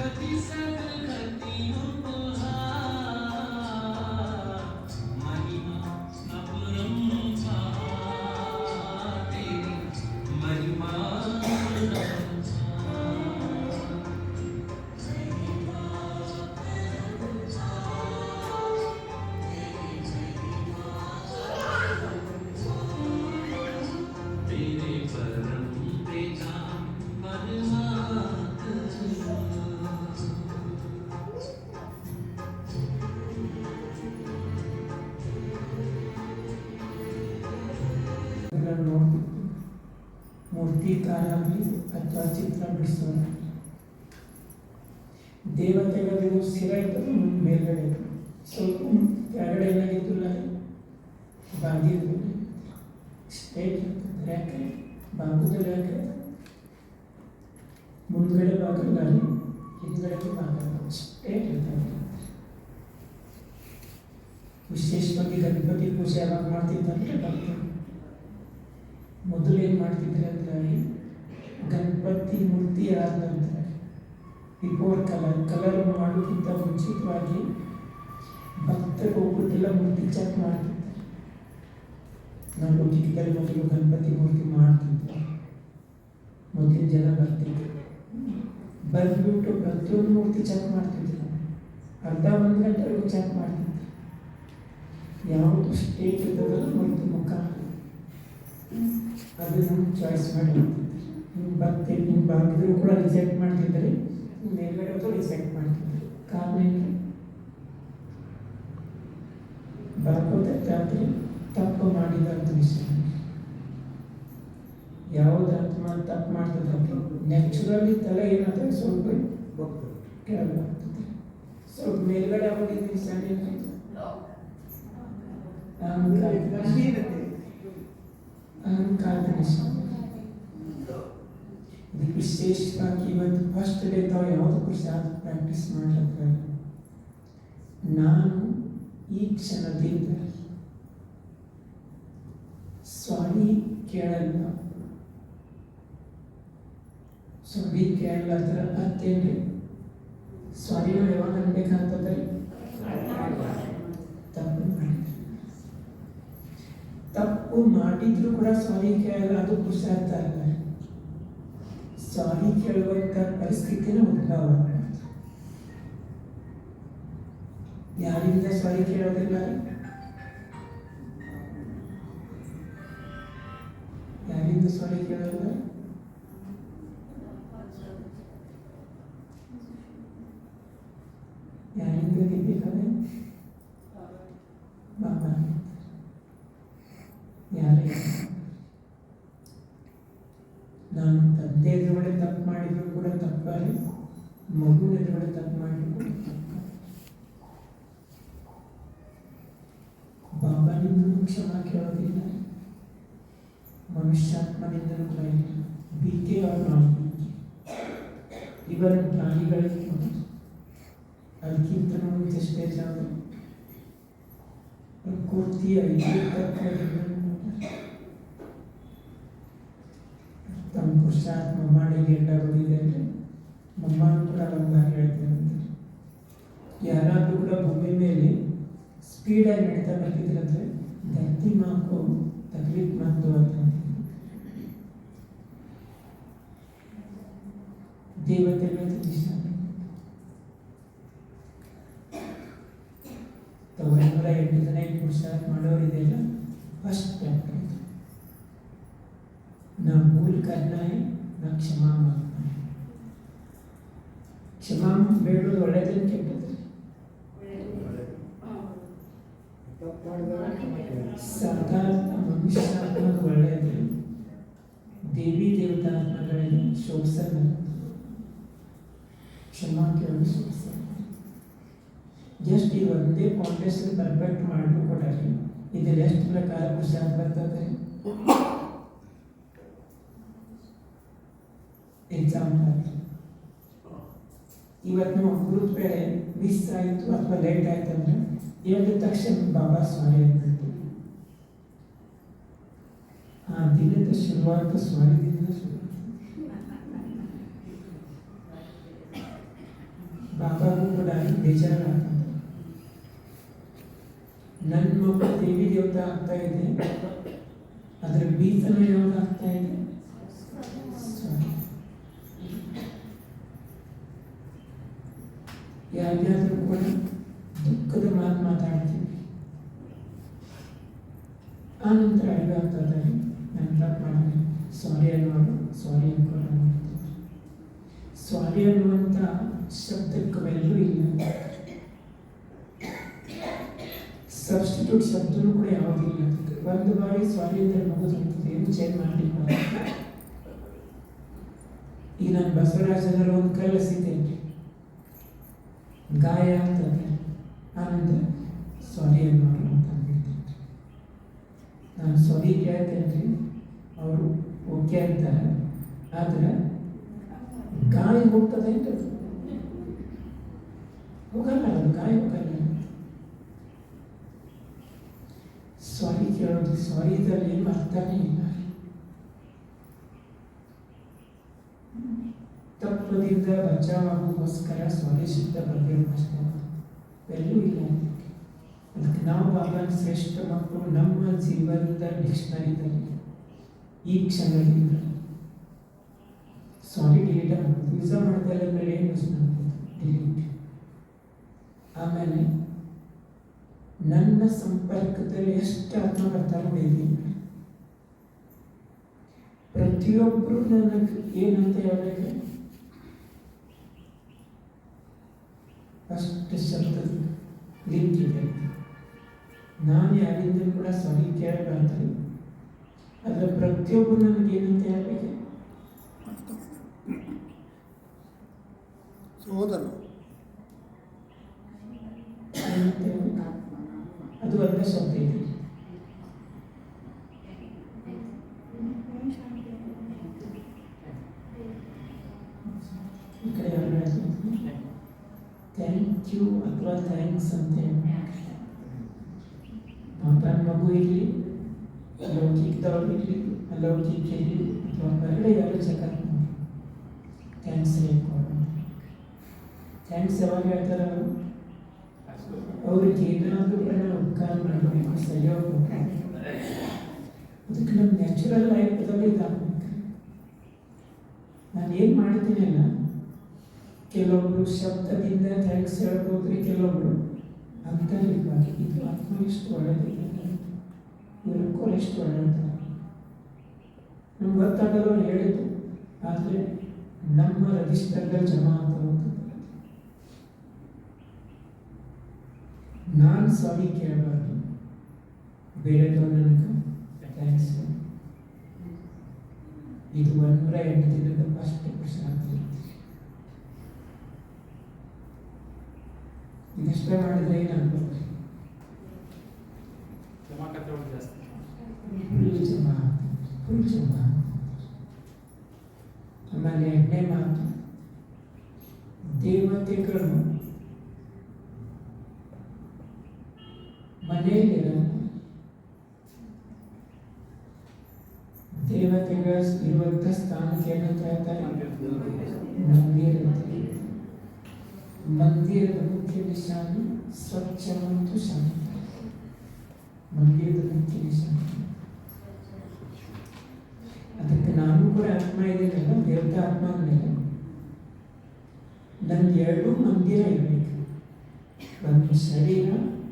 Cut these seven and ಬಿಡಿಸೋಣ ದೇವತೆಗಳು ಸ್ಥಿರ ಇದ್ದದ್ದು ಮೇಲ್ಗಡೆ. ಸ್ವಲ್ಪ ಕೆಳಗಡೆ ಏನಾಗಿದ್ದಿಲ್ಲ ಸ್ಟ್ರೇಟ್ ಇರ್ತದೆ. ಯಾಕೆ? ಬಾಗುದಲ್ಲಿ ಯಾಕೆ? ಮುಂದ್ಗಡೆ ಬಾಗಲ್ಲ ಹಿಂದ್ಗಡೆ ಬಾಗಲ್ಲ ಸ್ಟೇಟ್ ಇರ್ತದೆ. ವಿಶೇಷವಾಗಿ ಗಣಪತಿ ಪೂಜೆ ಯಾವಾಗ ಮಾಡ್ತಿದ್ದಂದ್ರೆ ಮೊದಲು ಏನು ಮಾಡ್ತಿದ್ರೆ ಅಂದ್ರೆ ಗಣಪತಿ ಮೂರ್ತಿ ಆದ ನಂತರ ಬಿಫೋರ್ ಕಲರ್ ಕಲರ್ ಮಾಡೋಕ್ಕಿಂತ ಮುಂಚಿತವಾಗಿ ಭಕ್ತರು ಹೋಗ್ಬಿಟ್ಟೆಲ್ಲ ಮೂರ್ತಿ ಚೆಕ್ ಮಾಡ್ತಿದ್ದೆ ನಾವು ಲೌಕಿಕದಲ್ಲಿ ಮೊದಲು ಗಣಪತಿ ಮೂರ್ತಿ ಮಾಡ್ತಿದ್ದೆ ಮೊದಲಿನ ಜನ ಬರ್ತಿದ್ದೆ ಬಂದ್ಬಿಟ್ಟು ಪ್ರತಿಯೊಂದು ಮೂರ್ತಿ ಚೆಕ್ ಮಾಡ್ತಿದ್ದೆ ಅರ್ಧ ಒಂದು ಗಂಟೆವರೆಗೂ ಚೆಕ್ ಮಾಡ್ತಿದ್ದೆ ಯಾವುದು ಸ್ಟೇಟ್ ಇದ್ದದಲ್ಲ ಮೂರ್ತಿ ಮುಖ. ಅದನ್ನು ಚಾಯ್ಸ್ ಮಾಡಿ ನೀವು ಬರ್ತೀವಿ ನೀವು ಬಾಗಿದ್ರು ಕೂಡ ರಿಜೆಕ್ಟ್ ನೀವು ಮೇಲ್ಗಡೆ ಹೋದ್ರು ರಿಜೆಕ್ಟ್ ಮಾಡ್ತಿದ್ರಿ ಕಾರಣ ಏನು? ಬರ್ಕೋದಾದ್ರೆ ತಪ್ಪು ಮಾಡಿದಂತ ವಿಷಯ. ಯಾವ್ದು ಆತ್ಮ ತಪ್ಪು ಮಾಡ್ತದಂತೆ ನ್ಯಾಚುರಲಿ ತಲೆ ಏನಾದ್ರೆ ಸ್ವಲ್ಪ ಕೆಳಗೆ ಸ್ವಲ್ಪ ಮೇಲ್ಗಡೆ ಹೋಗಿದ್ದೀನಿ ಸಣ್ಣ ಏನಾಯ್ತು ಅಹಂಕಾರ ಅಹಂಕಾರದ ವಿಷಯ ಇದಕ್ಕೆ ವಿಶೇಷವಾಗಿ ಇವತ್ತು ಫಸ್ಟ್ ಡೇ ತಾವು ಯಾವುದು ಪುರುಷಾರ್ಥ ಪ್ರಾಕ್ಟೀಸ್ ಮಾಡ್ಲಿಕ್ಕೆ ನಾನು ಈ ಕ್ಷಣದಿಂದ ಸ್ವಾಮಿ ಕೇಳಲ್ಲ. ಸ್ವಾಮಿ ಕೇಳಲ್ಲ ಅರ್ಥ ಏನ್ರಿ ಸ್ವಾಮಿ ಯಾವಾಗ ಅನ್ಬೇಕಂತಂದ್ರೆ ತಪ್ಪು ಮಾಡಿದ್ರು. ತಪ್ಪು ಮಾಡಿದ್ರು ಕೂಡ ಸ್ವಾಮಿ ಕೇಳಲ್ಲ, ಅದು ಪುರುಷಾರ್ಥ ಅಲ್ಲ ಸ್ವಾಮಿ ಕೇಳುವಂತ ಪರಿಸ್ಥಿತಿನ ಉದ್ಭವ ಆಗ್ಬಾರ್ದು. ಯಾರಿಂದ ಸ್ವಾಮಿ ಕೇಳೋದಿಲ್ಲ ಯಾರಿಂದ ಸ್ವಾಮಿ ಕೇಳೋದಿಲ್ಲ ಮಗು ಎದುರುಗಡೆ ತಪ್ಪು ಮಾಡಿದ್ರು ಕೂಡ ತಪ್ಪಾಗಿ ಬಾಬಾನಿಂದಲೂ ಕ್ಷಮ ಕೇಳೋದಿಲ್ಲ ಮನುಷ್ಯಾತ್ಮನಿಂದಲೂ ಬರಲಿಲ್ಲ ಬಿ ಕೆ ಅವ್ರು ನಾವು ಇವನ್ ಪ್ರಾಣಿಗಳಿಗೆ ಅದಕ್ಕಿಂತ ಎಷ್ಟೇ ಜಾಗ ಪ್ರಕೃತಿಯ ಐದು ತತ್ವಗಳನ್ನು ತಮ್ಮ ಪುರುಷಾರ್ಥ ಮಮ್ಮಾಡಿಗೆ ಎಂಡಾಗೋದಿದೆ ಅಂದರೆ ಮಮ್ಮನೂ ಕೂಡ ಒಂದು ಬಾರಿ ಹೇಳ್ತೀರಂತೆ ಯಾರಾದರೂ ಕೂಡ ಭೂಮಿ ಮೇಲೆ ಸ್ಪೀಡಾಗಿ ನಡೀತಾ ಬರ್ತಿದ್ರಂದ್ರೆ ಧರ್ತಿ ಮಾಕು ತಕ್ಲೀಫ್ ಮಾತು ಅಂತ ದೇವತೆಗಳ ದಿಶ ಒಂದೂರ ಎಂಟು ಜನ ಈ ಪುರುಷಾರ್ಥ ಮಾಡೋರಿದೆಯಲ್ಲ ಫಸ್ಟ್ ಪ್ರಾಕ್ಟೀಸ್ ना भूल करना है ना क्षमा मांगना है ಕ್ಷಮಾ ಬೇಡೋದು ಒಳ್ಳೆಯದೇನು ಕೆಟ್ಟದ್ದು ಸಾಧಾರಣ ಮನುಷ್ಯಾತ್ಮಕ ಒಳ್ಳೆಯದು ದೇವಿ ದೇವತಾತ್ಮಗಳಿಗೆ ಶೋಭಸನ ಕ್ಷಮಾ ಕೇಳಲು ಶೋಭಸನ ಜಸ್ಟ್ ಈ ಒಂದೇ ಫೌಂಡೇಶನ್ ಪರ್ಫೆಕ್ಟ್ ಮಾಡಲು ಕೊಡರಿ ಇದ್ರಲ್ಲಿ ಎಷ್ಟು ಪ್ರಕಾರ ಪುರುಷಾರ್ಥ ಬರ್ತದೆ ಎಕ್ಸಾಂಪಲ್ ಇವತ್ತು ನಾವು ಗುರುತ್ ಬೇಳೆ ಮಿಸ್ ಆಯಿತು ಅಥವಾ ಲೇಟ್ ಆಯ್ತು ಅಂದ್ರೆ ಹೇಳಿದ ತಕ್ಷಣ ಬಾಬಾ ಸ್ವಾಮಿ ಅಂದ್ಬಿಡ್ತೀವಿ ಆ ದಿನದ ಶುರುವಾತ ಸ್ವಾಮಿದಿಂದ ಶುರು ಬಾಬಾಗೂ ಕೂಡ ಬೇಜಾರಾಗ್ತದೆ ನನ್ನ ಮಕ್ಕಳು ದೇವಿ ದೇವತಾ ಆಗ್ತಾ ಇದೆ. ಅದರ ಬೀಜನ ಯಾವಾಗ ಆಗ್ತಾ ಇದೆ ಸ್ವಾಮಿ ಯಾರಿಗಾದ್ರೂ ಕೂಡ ದುಃಖದ ಮಾತು ಮಾತಾಡ್ತೀವಿ ಆನಂತರ ನಂತರ ಅಡಿಗಾಗ್ತದೆ ನಾನು ತಪ್ಪು ಮಾಡಿದೆ ಸಾರಿ ಅನ್ನೋದು ಸಾರಿ ಅನ್ಕೊಂಡು ಸಾರಿ ಅನ್ನುವಂಥ ಶಬ್ದಕ್ಕೆ ಇಲ್ಲ ಶಬ್ದನೂ ಕೂಡ ಯಾವುದಿಲ್ಲ. ಒಂದು ಬಾರಿ ಸಾರಿ ಅಂದ್ರೆ ಏನು ಚೇಂಜ್ ಮಾಡಲಿಲ್ಲ ಈಗ ನಾನು ಬಸವರಾಜನರ ಒಂದು ಕಲ್ಲು ಗಾಯ ಆಗ್ತದೆ ಆನಂತರ ಸಾರಿ ಅನ್ನೋರು ಅಂತ ಅಂದ್ಬಿಡ್ತೀನಿ ನಾನು ಸಾರಿ ಕೇಳ್ತೇನೆ ಅವರು ಓಕೆ ಅಂತಾರೆ ಆದ್ರೆ ಗಾಯ ಹೋಗ್ತದೆ ಅಂತ ಹೋಗಲ್ಲ ಅದು ಗಾಯ ಹೋಗಲ್ಲ ಸಾರಿ ಕೇಳೋದು ಸಾರಿ ಇದ್ರಲ್ಲಿ ಏನು ಅರ್ಥನೇ ಇಲ್ಲ ತಪ್ಪದಿಂದ ಬಚಾವಾಗೋಸ್ಕರ ಸ್ವದೇಶದಿಂದ ಶಬ್ದ ಬರಬೇಕು ಅಷ್ಟೇ. ಎಲ್ಲೂ ಇಲ್ಲ ಅದಕ್ಕೆ. ನಾವು ಬಾಬಾ ಶ್ರೇಷ್ಠ ಮಕ್ಕಳು ನಮ್ಮ ಜೀವನದ ಡಿಕ್ಷನರಿದಲ್ಲಿ, ಈ ಕ್ಷಣದಲ್ಲಿ ಡಿಲೀಟ್ ಆಗ್ಬೋದು ಯೂಸ ಮಾಡ್ತಾ ಇಲ್ಲ ಏನು ಡಿಲೀಟ್ ಆಮೇಲೆ ನನ್ನ ಸಂಪರ್ಕದಲ್ಲಿ ಎಷ್ಟು ಆತ್ಮ ಬರ್ತಾರೋ ಬೇರೆ ಪ್ರತಿಯೊಬ್ಬರು ನನಗೆ ಏನಂತ ಹೇಳ್ಬೇಕು? ಲಿಂಕ್ ಇದೆ ನಾನು ಯಾರಿಂದ ಕೂಡ ಸಾಹಿತ್ಯ ಕೇಳಬಾರ್ದು. ಅದರ ಪ್ರತಿಯೊಬ್ಬರು ನನಗೆ ಏನಂತ ಹೇಳ್ಬೇಕು? ಏನಂತ ಅದು ಒಂದೇ ಶಬ್ದ ಇದೆ ಈ ಕಡೆ ಯಾರು ಥ್ಯಾಂಕ್ ಯು ಅಥವಾ ಥ್ಯಾಂಕ್ಸ್ ಅಂತ ಹೇಳಿ ಮಾತಾಡ ಮಗು ಇರಲಿ ಅಲೌಕಿಕದವ್ರು ಇರಲಿ ಅಥವಾ ಹೊರಗಡೆ ಯಾರು ಜಗತ್ ಥ್ಯಾಂಕ್ಸ್ ಯಾವಾಗ ಹೇಳ್ತಾರೆ ಅವರು ಅವ್ರಿಗೆ ಏನಾದರೂ ಉಪಕಾರ ಮಾಡಬೇಕು ಸರಿಯಾಗಿ ಅದಕ್ಕೆ ನಮ್ಮ ನ್ಯಾಚುರಲ್ ಲೈಫ್ದಲ್ಲಿ ಇದಾಗಬೇಕು ನಾನು ಏನು ಮಾಡ್ತೀನಿ ಅಲ್ಲ ಕೆಲವೊಬ್ಬರು ಶಬ್ದದಿಂದ ಥ್ಯಾಂಕ್ಸ್ ಹೇಳ್ಬೋದ್ರಿ ಕೆಲವೊಬ್ಬರು ಅಂತ ಇದು ಆತ್ಮ ಎಷ್ಟು ಒಳ್ಳೆದಿದೆ ಇವ್ರಕ್ಕೂ ಎಷ್ಟು ಒಳ್ಳೆಯದು ನಮ್ಗೆ ಗೊತ್ತಾಗಲ್ಲ ಹೇಳಿದ್ದು ಆದರೆ ನಮ್ಮ ರಜಿಸ್ಟರ್ಗಳು ಜಮಾ ಅಂತ ನಾನು ಸ್ವಾಮಿ ಕೇಳಬಾರ್ದು. ಬೇರೆದವ್ರು ನನಗೆ ಥ್ಯಾಂಕ್ಸ್ ಇದು ಒಂದೂರ ಎಂಟು ದಿನದ ಫಸ್ಟ್ ಪ್ರಶಾಂತಿ ಇದಷ್ಟೇ ಮಾಡಿದ್ರೆ ಏನಾಗ್ಬೋದು ಜಮಾಕತ್ತೆ ಒಳಗೆ ಜಾಸ್ತಿ ಫುಲ್ ಜಮಾ ಫುಲ್ ಜಮಾ ಆಮೇಲೆ ಎರಡನೇ ಮಾತು ದೇವತೆಗಳು ಮನೆಯಲ್ಲಿರಲ್ಲ ದೇವತೆಗಳ ಇರುವಂಥ ಸ್ಥಾನಕ್ಕೆ ಏನಂತ ಹೇಳ್ತಾರೆ ಮಂದಿರ ಅಂತ ಹೇಳ್ತಾರೆ. ಮಂದಿರದ ಮುಖ್ಯ ನಿಶಾನೆ ಶಾಂತ ಮಂದಿರದ ಮುಖ್ಯ ನಿಶಾನೆ ಅದಕ್ಕೆ ನಾನು ಕೂಡ ಆತ್ಮ ಇದ್ದೀನಲ್ಲ ದೇವತಾ ಆತ್ಮ ಅಂದಮೇಲೆ ನಂದು ಎರಡೂ ಮಂದಿರ ಇರಬೇಕು ಒಂದು ಶರೀರ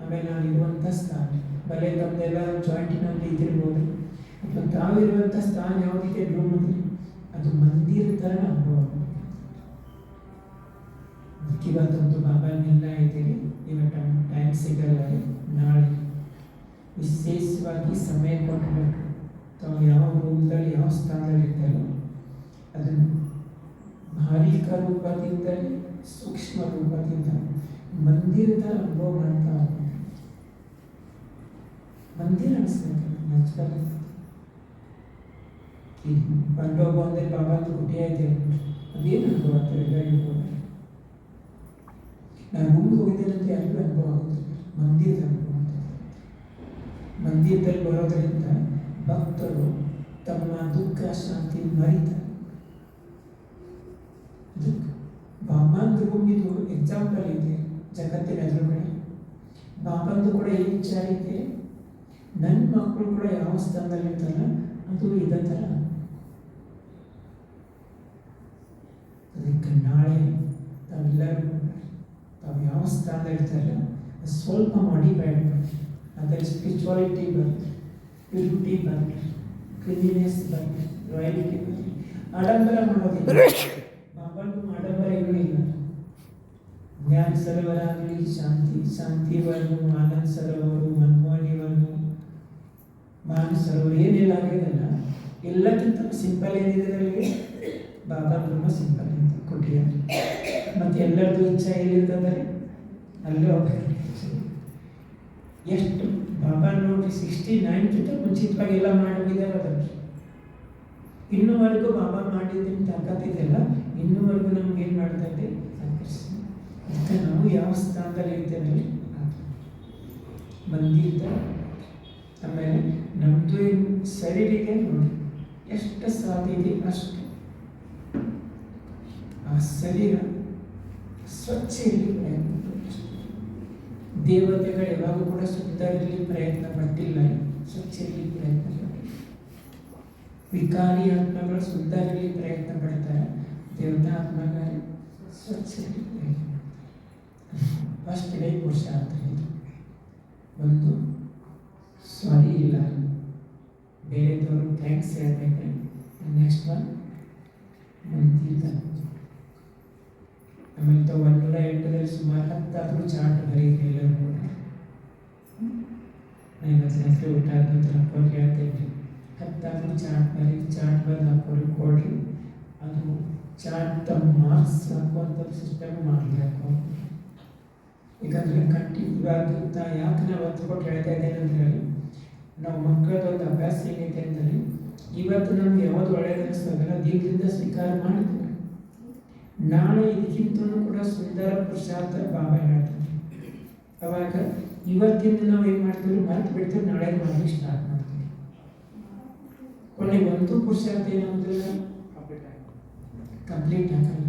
ಆಮೇಲೆ ನಾನು ಇರುವಂಥ ಸ್ಥಾನ ಬಲೆ ತಮ್ಮದೆಲ್ಲ ಜಾಯಿಂಟಿನಲ್ಲಿ ಇದಿರ್ಬೋದು ಅಥವಾ ತಾವಿರುವಂಥ ಸ್ಥಾನ ಯಾವುದಿದೆ? ರೂಮ್ ಅದು ಮಂದಿರ ಥರ ಅನುಭವ ಇವತ್ತೊಂದು ಬಾಬಾ ನಿಲ್ಲ ಇದ್ದೀರಿ ಇವತ್ತು ಸಿಗಲ್ಲ ನಾಳೆ ವಿಶೇಷವಾಗಿ ಸಮಯ ಕೊಟ್ಟಬೇಕು ತಾವು ಯಾವ ರೂಪದಲ್ಲಿ ಯಾವ ಸ್ಥಾನದಲ್ಲಿ ಇರ್ತಾರೋ ಅದನ್ನು ಭಾರೀಕ ರೂಪದಿಂದಲೇ, ಸೂಕ್ಷ್ಮ ರೂಪದಿಂದ ಮಂದಿರದ ಅನುಭವ ಮಾಡ್ತಾ. ಮಂದಿರ ಅನಿಸ್ಬೇಕು. ಈ ಬಂಡೋಬ ಅಂದರೆ ಗುಡಿ ಐತೆ ಅದೇನು ಅನುಭವ ಆಗ್ತದೆ ಎಲ್ಲರಿಗೂ ನಾನು ಮುಂದೆ ಹೋಗಿದ್ದೇನೆ ಅಂತ ಯಾರಿಗೂ ಅನುಭವ ಆಗುತ್ತದೆ ಮಂದಿರದ ಅನುಭವ ಮಂದಿರದಲ್ಲಿ ಬರೋದರಿಂದ ಭಕ್ತರು ತಮ್ಮ ದುಃಖ, ಶಾಂತಿ ಮರಿತಾರೆ. ಬಾಬಾಂದು ಹೋಗಿದ್ದು ಎಕ್ಸಾಂಪಲ್ ಇದೆ ಜಗತ್ತಿನ ಎದುರುಗಡೆ. ಬಾಬಂದು ಕೂಡ ಈ ವಿಚಾರ ಇದೆ. ನನ್ನ ಮಕ್ಕಳು ಕೂಡ ಯಾವ ಸ್ಥಾನದಲ್ಲಿ ಇರ್ತಾರ ಅದು ಇದೇ ಥರ ಅದಕ್ಕೆ ನಾಳೆ ತಾವೆಲ್ಲರೂ ತಾವು ಅಂತ ಅದು ಸ್ವಲ್ಪ ಮಾಡಿ ಬೇಡಬೇಡಿ ಅದರಲ್ಲಿ ಸ್ಪಿರಿಚುವಾಲಿಟಿ ಬರುತ್ತೆ ಪ್ಯೂರಿಟಿ ಬರುತ್ತೆ ಕ್ಲೀನಿನೆಸ್ ಬರ್ತೀವಿ ರಾಯಲ್ಟಿ ಬರುತ್ತೆ ಆಡಂಬರ ಮಾಡೋದಿಲ್ಲ. ಬಾಬಾಗೂ ಆಡಂಬರ ಏನೂ ಇಲ್ಲ. ಜ್ಞಾನ ಸರೋವರ ಆಗಲಿ ಶಾಂತಿ ಶಾಂತಿ ವರ್ಣು ಆನಂದ್ ಸರೋವರು ಮನ್ಮೋಹನಿ ಮಾನ ಸರೋವರ ಏನೆಲ್ಲ ಆಗಿದೆಲ್ಲ, ಎಲ್ಲಕ್ಕಿಂತ ಸಿಂಪಲ್ ಏನಿದೆ ನನಗೆ ಬಾಬಾ ಬ್ರಹ್ಮ ಸಿಂಪಲ್ ಕೊಟ್ಟಿದ್ದಾರೆ. ಮತ್ತೆ ಎಲ್ಲರದ್ದು ಇಚ್ಛೆ ಎಲ್ಲಿರ್ತಂದರೆ ಅಲ್ಲೇ ಎಷ್ಟು ಬಾಬಾ ನೋಡಿ ಸಿಕ್ಸ್ಟಿ ನೈನ್ಕಿಂತ ಮುಂಚಿತವಾಗಿ ಎಲ್ಲ ಮಾಡೋಗಿದ್ದಾರೆ ಅದಕ್ಕೆ. ಇನ್ನೂವರೆಗೂ ಬಾಬಾ ಮಾಡಿದ್ದನ್ನು ತಾಕತ್ತಿದೆಯಲ್ಲ ಇನ್ನೂವರೆಗೂ ನಮ್ಗೆ ಏನು ಮಾಡ್ತದೆ ಅದಕ್ಕೆ ನಾವು ಯಾವ ಸ್ಥಾನದಲ್ಲಿ ಇರ್ತೇವೆ ಬಂದಿದ್ದ ಆಮೇಲೆ ನಮ್ಮದು ಶರೀರಿಗೆ ನೋಡಿ. ಎಷ್ಟು ಸಾಧ್ಯ ಇದೆ ಅಷ್ಟು. ಆ ಶರೀರ ಸ್ವಚ್ಛ ಇರಲಿ. ದೇವತೆಗಳು ಯಾವಾಗೂ ಕೂಡ ಶುದ್ಧ ಇರಲಿ ಪ್ರಯತ್ನ ಪಟ್ಟಿಲ್ಲ ಸ್ವಚ್ಛ ಇರಲಿ ಪ್ರಯತ್ನ ಪಟ್ಟಿ ವಿಕಾರಿ ಆತ್ಮಗಳು ಶುದ್ಧ ಇರಲಿ ಪ್ರಯತ್ನ ಪಡ್ತಾರೆ. ದೇವತಾ ಆತ್ಮಗಳು ಸ್ವಚ್ಛ ಇರಲಿ ಪ್ರಯತ್ನ ಫಸ್ಟ್ ಡೇ ಪುರುಷಾರ್ಥ ಇದು ಒಂದು ಸಾರಿ ಇಲ್ಲ. ಬೇರೆದವರು ಥ್ಯಾಂಕ್ಸ್ ಹೇಳ್ಬೇಕು ನೆಕ್ಸ್ಟ್ ಒನ್ ಮಂದಿರ ಆಮೇಲೆ ಒನ್ ಒಂದೂರ ಎಂಟರಲ್ಲಿ ಸುಮಾರು ಹತ್ತಾದರೂ ಚಾರ್ಟ್ ಬರೀರಿ ಎಲ್ಲರೂ ಕೂಡ ನಾನು ಜಾಸ್ತಿ ಊಟ ಆದ ನಂತರ ಹಾಕೋರು ಹೇಳ್ತೇನೆ ಹತ್ತಾದರೂ ಚಾರ್ಟ್ ಬರೀ ಚಾರ್ಟ್ ಬಂದು ಹಾಕೋರು ಕೊಡ್ರಿ. ಅದು ತಮ್ಮ ಮಾರ್ಕ್ಸ್ ಹಾಕುವಂಥದ್ದು ಸಿಸ್ಟಮ್ ಮಾಡಬೇಕು ಯಾಕಂದರೆ ಕಟ್ಟಿ ಇವಾಗ ಯಾಕೆ ನಾವು ಹತ್ತು ಕೊಟ್ಟು ಹೇಳ್ತಾ ಇದ್ದೇನೆ ಅಂದರೆ ನಾವು ಮಕ್ಕಳದೊಂದು ಅಭ್ಯಾಸ ಏನೈತೆ ಅಂದರೆ ಇವತ್ತು ನಮ್ಗೆ ಯಾವುದು ಒಳ್ಳೆಯದು ಅನಿಸ್ತದಲ್ಲ ದೀರ್ಘದಿಂದ ಸ್ವೀಕಾರ ಮಾಡಿದ್ರೆ ನಾಳೆ ಇದಕ್ಕಿಂತಲೂ ಕೂಡ ಸುಂದರ ಪುರುಷಾರ್ಥ ಬಾಬಾ ಹೇಳ್ತಾರೆ. ಅವಾಗ ಇವತ್ತಿಂದ ನಾವು ಏನು ಮಾಡ್ತೀವಿ? ಮರೆತು ಬಿಡ್ತೀವಿ, ನಾಳೆ ಮಾಡಿ ಸ್ಟಾರ್ಟ್ ಮಾಡ್ತೀವಿ. ಕೊನೆಗೆ ಒಂದು ಪುರುಷಾರ್ಥ ಏನಾಗೋದಿಲ್ಲ ಕಂಪ್ಲೀಟ್ ಆಗಲ್ಲ.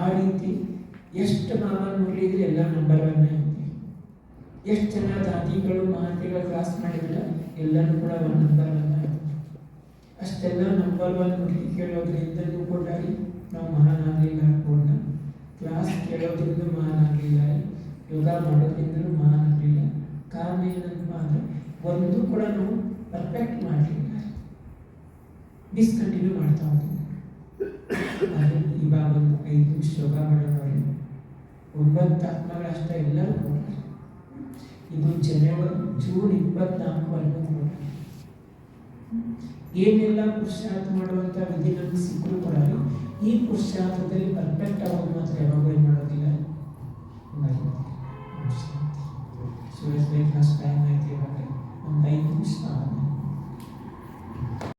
ಆ ರೀತಿ ಎಷ್ಟು ಬಾಬಾ ನೋಡಲಿದ್ರೆ ಎಲ್ಲ ನಂಬರ್ ಒನ್ ಐತಿ. ಎಷ್ಟು ಜನ ದಾದಿಗಳು ಮಹತಿಗಳು ಕ್ಲಾಸ್ ಮಾಡಿದ್ರೆ ಎಲ್ಲನೂ ಕೂಡ ಒಂದು ನಂಬರ್ ಒನ್ ಆಯ್ತು ಅಷ್ಟೆಲ್ಲ ನಂಬರ್ ಒನ್ ಕೇಳೋದ್ರಿಂದಲೂ ಕೂಡ ನಾವು ಮಹಾನ್ ಆಗಲಿಲ್ಲ ಪೂರ್ಣ ಕ್ಲಾಸ್ ಕೇಳೋದ್ರಿಂದ ಮಹಾನ್ ಆಗಲಿಲ್ಲ ಯೋಗ ಮಾಡೋದ್ರಿಂದಲೂ ಮಹಾನ್ ಆಗಲಿಲ್ಲ ಕಾರಣ ಏನಂತ ಅಂದರೆ ಒಂದು ಕೂಡ ನಾವು ಪರ್ಫೆಕ್ಟ್ ಮಾಡಲಿಲ್ಲ. ಡಿಸ್ಕಂಟಿನ್ಯೂ ಮಾಡ್ತಾ ಹೋಗಿದ್ದೆ ಆದರೆ ಇವಾಗ ಒಂದು ಐದು ನಿಮಿಷ ಯೋಗ ಮಾಡೋದವ್ರಿ ಒಂಬತ್ತು ಆತ್ಮಗಳಷ್ಟೇ ಎಲ್ಲರೂ ಕೂಡ ಇದು ಜನವರಿ, ಜೂನ್ ಇಪ್ಪತ್ನಾಲ್ಕವರೆಗೂ ಕೂಡ ಏನೆಲ್ಲ ಪುರುಷಾರ್ಥ ಮಾಡುವಂಥ ವಿಧಿ ನಮ್ಗೆ ಸಿಕ್ಕರೂ ಕೂಡ ಈ ಪುರುಷಾರ್ಥದಲ್ಲಿ ಪರ್ಫೆಕ್ಟ್ ಆಗೋದು ಮಾತ್ರ ಯಾವಾಗಲೂ ಏನು ಮಾಡೋದಿಲ್ಲ so yes weight loss time ಆಯ್ತು ಇವಾಗ ಒಂದು ಐದು ನಿಮಿಷ ಆದಮೇಲೆ